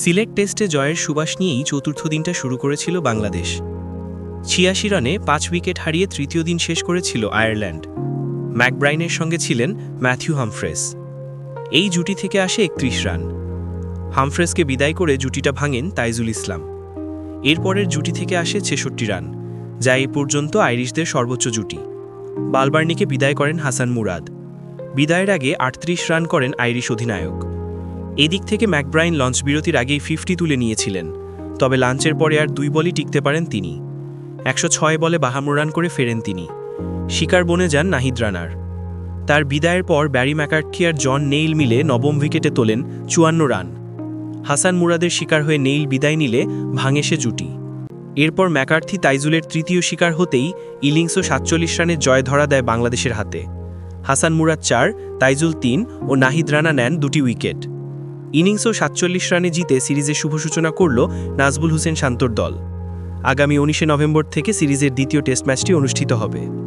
Select টেস্টে জয়ের সুবাস নিয়েই চতুর্থ দিনটা শুরু করেছিল বাংলাদেশ। ছিয়াশি রানে পাঁচ উইকেট হারিয়ে তৃতীয় দিন শেষ করেছিল আয়ারল্যান্ড। ম্যাকব্রাইনের সঙ্গে ছিলেন ম্যাথিউ হামফ্রেস। এই জুটি থেকে আসে একত্রিশ রান। হামফ্রেসকে বিদায় করে জুটিটা ভাঙেন তাইজুল ইসলাম। এরপরের জুটি থেকে আসে ছেষট্টি রান, যা এই পর্যন্ত আইরিশদের সর্বোচ্চ জুটি। বালবার্নিকে বিদায় করেন হাসান মুরাদ। বিদায়ের আগে আটত্রিশ রান করেন আইরিশ অধিনায়ক। এদিক থেকে ম্যাকব্রাইন লঞ্চ বিরতির আগেই ফিফটি তুলে নিয়েছিলেন, তবে লাঞ্চের পরে আর দুই বলই টিকতে পারেন তিনি। একশো ছয় বলে বাহান্ন রান করে ফেরেন তিনি। শিকার বনে যান নাহিদ রানার। তার বিদায়ের পর ব্যারি ম্যাকার্থি আর জন নেইল মিলে নবম উইকেটে তোলেন চুয়ান্ন রান। হাসান মুরাদের শিকার হয়ে নেইল বিদায় নিলে ভাঙে সে জুটি। এরপর ম্যাকার্থি তাইজুলের তৃতীয় শিকার হতেই ইলিংসও সাতচল্লিশ রানের জয় ধরা দেয় বাংলাদেশের হাতে। হাসান মুরাদ চার, তাইজুল তিন ও নাহিদ রানা নেন দুটি উইকেট। ইনিংসও সাতচল্লিশ রানে জিতে সিরিজের শুভ সূচনা করল নাজবুল হোসেন শান্তর দল। আগামী উনিশে নভেম্বর থেকে সিরিজের দ্বিতীয় টেস্ট ম্যাচটি অনুষ্ঠিত হবে।